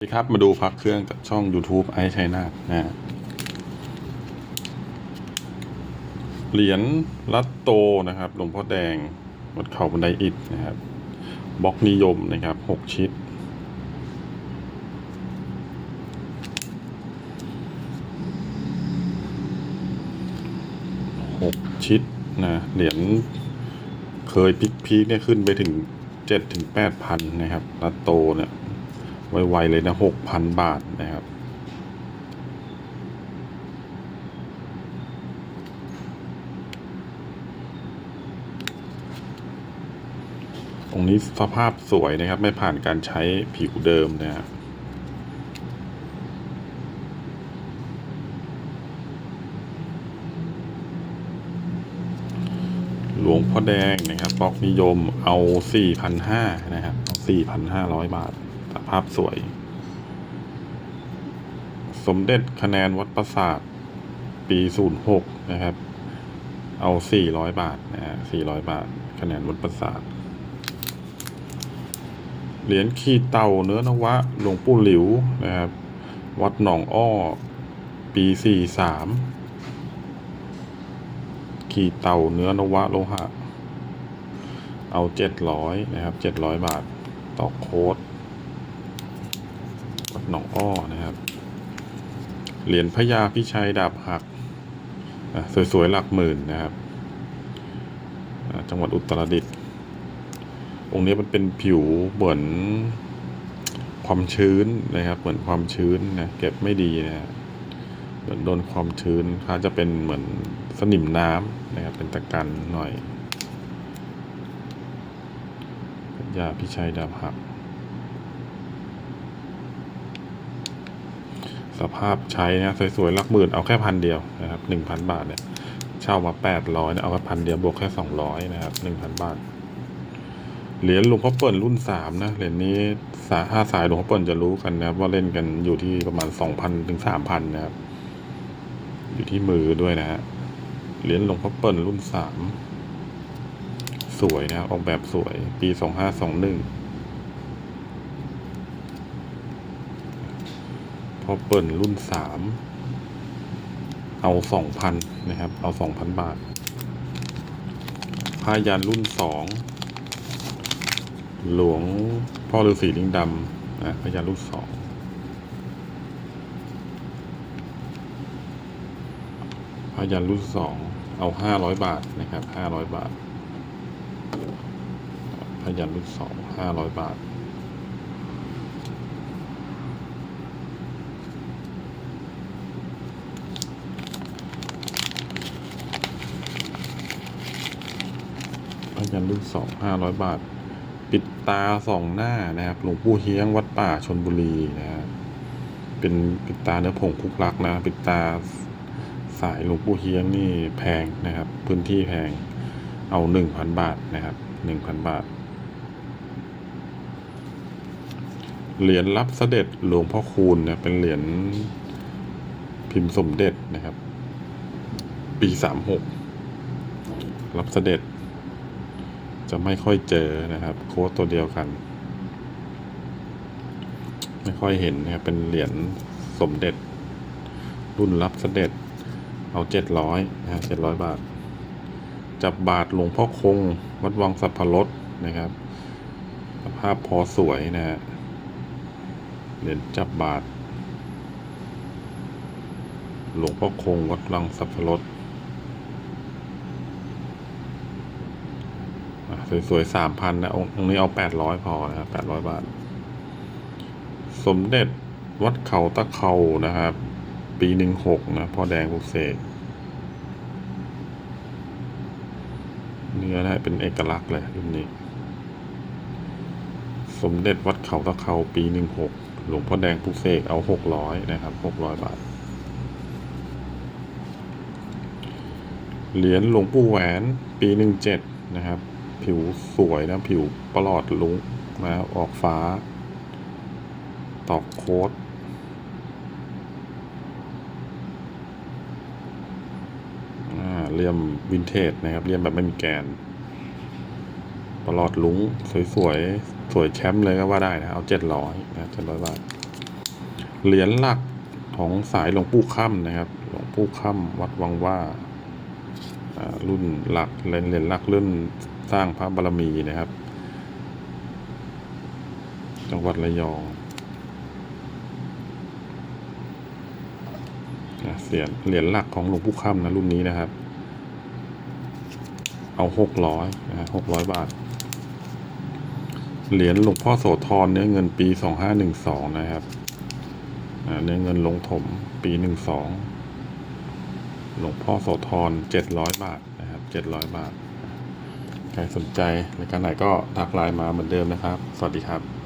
สวัสดีครับ มาดูพักเครื่องจากช่อง YouTube ไอชัยนาทนะฮะเหรียญลัตโตนะครับหลวงพ่อแดงวัดเขาบันไดอิฐนะครับบล็อกนิยมนะครับหกชิด หกชิดนะเหรียญเคยพิกพีคเนี่ยขึ้นไปถึงเจ็ดถึงแปดพันนะครับลัตโตเนี่ย ไวๆเลยนะหกพันบาทนะครับ ตรงนี้สภาพสวยนะครับ ไม่ผ่านการใช้ผิวเดิมนะครับหลวงพ่อแดงนะครับปอกนิยมเอา 4,500 นะครับเอา4,500 บาท ภาพสวย สมเด็จคะแนนวัดประสาท ปี 06 นะครับ เอา 400 บาทนะฮะ400 บาท คะแนนวัดประสาท เหรียญขีเต่าเนื้อนวะ หลวงปู่หลิวนะครับ วัดหนองอ้อ ปี 43 ขีเต่าเนื้อนวะโลหะเอา 700 นะครับ 700 บาท ต่อโค้ด หนองอ้อนะครับ เหรียญพญาพิชัยดาบหักสวยๆหลักหมื่นนะครับ จังหวัดอุตรดิตถ์องค์นี้มันเป็นผิวเหมือนความชื้นนะครับ เหมือนความชื้นนะเก็บไม่ดีนะฮะเหมือนโดนความชื้นเขาจะเป็นเหมือนสนิมน้ำนะครับเป็นตะกันหน่อยพญาพิชัยดาบหัก สภาพใช้นะสวยๆหลักหมื่นเอาแค่พันเดียวนะครับหนึ่งพันบาทเนี่ยเช่ามาแปดร้อยเอาแค่พันเดียวบวกแค่สองร้อยนะครับหนึ่งพันบาทเหรียญหลวงพ่อเปิ่นรุ่นสามนะเหรียญนี้สาห้าสายหลวงพ่อเปิ่นจะรู้กันนะครับว่าเล่นกันอยู่ที่ประมาณสองพันถึงสามพันนะครับ อยู่ที่มือด้วยนะฮะเหรียญหลวงพ่อเปิ่นรุ่นสามสวยนะครับออกแบบสวย ปีสองห้าสองหนึ่ง พอเปิดรุ่นสามเอาสองพันนะครับ เอาสองพันบาทพายันรุ่นสองหลวงพ่อฤาษีลิงดำนะพายันรุ่นสองพายันรุ่นสองเอาห้าร้อยบาทนะครับห้าร้อยบาทพายันรุ่นสองห้าร้อยบาท พยันรุ่นสองห้าร้อยบาท ปิดตาสองหน้านะครับหลวงปู่เฮียงวัดป่าชนบุรีนะฮะเป็นปิดตาเนื้อผงคุกลักนะ ปิดตาสายหลวงปู่เฮียงนี่แพงนะครับ พื้นที่แพงเอาหนึ่งพันบาทนะครับหนึ่งพันบาท เหรียญรับเสด็จหลวงพ่อคูณเนี่ยเป็นเหรียญพิมพ์สมเด็จนะครับ ปีสามหกรับเสด็จ จะไม่ค่อยเจอนะครับ โค้ดตัวเดียวกัน ไม่ค่อยเห็นนะครับเป็นเหรียญสมเด็จ รุ่นรับเสด็จ เอาเจ็ดร้อยนะฮะเจ็ดร้อยบาท จับบาทหลวงพ่อคง วัดวังสัพพรสนะครับสภาพพอสวยนะฮะเหรียญจับบาท หลวงพ่อคงวัดวังสัพพรส อะ สวยๆสามพันนะองค์นี้เอาแปดร้อยพอนะครับแปดร้อยบาท สมเด็จวัดเขาตะเขานะครับ ปีหนึ่งหกนะพ่อแดงปุกเสกเนื้อได้เป็นเอกลักษณ์เลยรุ่นนี้ สมเด็จวัดเขาตะเขาปีหนึ่งหกหลวงพ่อแดงปุกเสกเอาหกร้อยนะครับหกร้อยบาท เหรียญหลวงปู่แหวนปีหนึ่งเจ็ดนะครับ ผิวสวยนะ ผิวประหลอดลุงนะออกฟ้า ตอกโค้ดเลี่ยมวินเทจนะครับเลี่ยมแบบไม่มีแกน ประหลอดลุงสวยๆ สวยแชมป์เลยก็ว่าได้นะ เอาเจ็ดร้อยนะเจ็ดร้อยบาท เหรียญหลักของสายหลวงปู่ค่ำนะครับ หลวงปู่ค่ำวัดวังว่ารุ่นหลักเหรียญเหรียญหลักรุ่น สร้างพระบารมีนะครับ จังหวัดระยองเสียนเหรียญหลักของหลวงปู่ค่ำนะรุ่นนี้นะครับ เอาหกร้อยนะหกร้อยบาท เหรียญหลวงพ่อโสธรเนื้อเงินปีสองห้าหนึ่งสองนะครับเนื้อเงินลงถมปีหนึ่งสองหลวงพ่อโสธรเจ็ดร้อยบาทนะครับเจ็ดร้อยบาท ใครสนใจในการไหนก็ทักไลน์มาเหมือนเดิมนะครับ สวัสดีครับ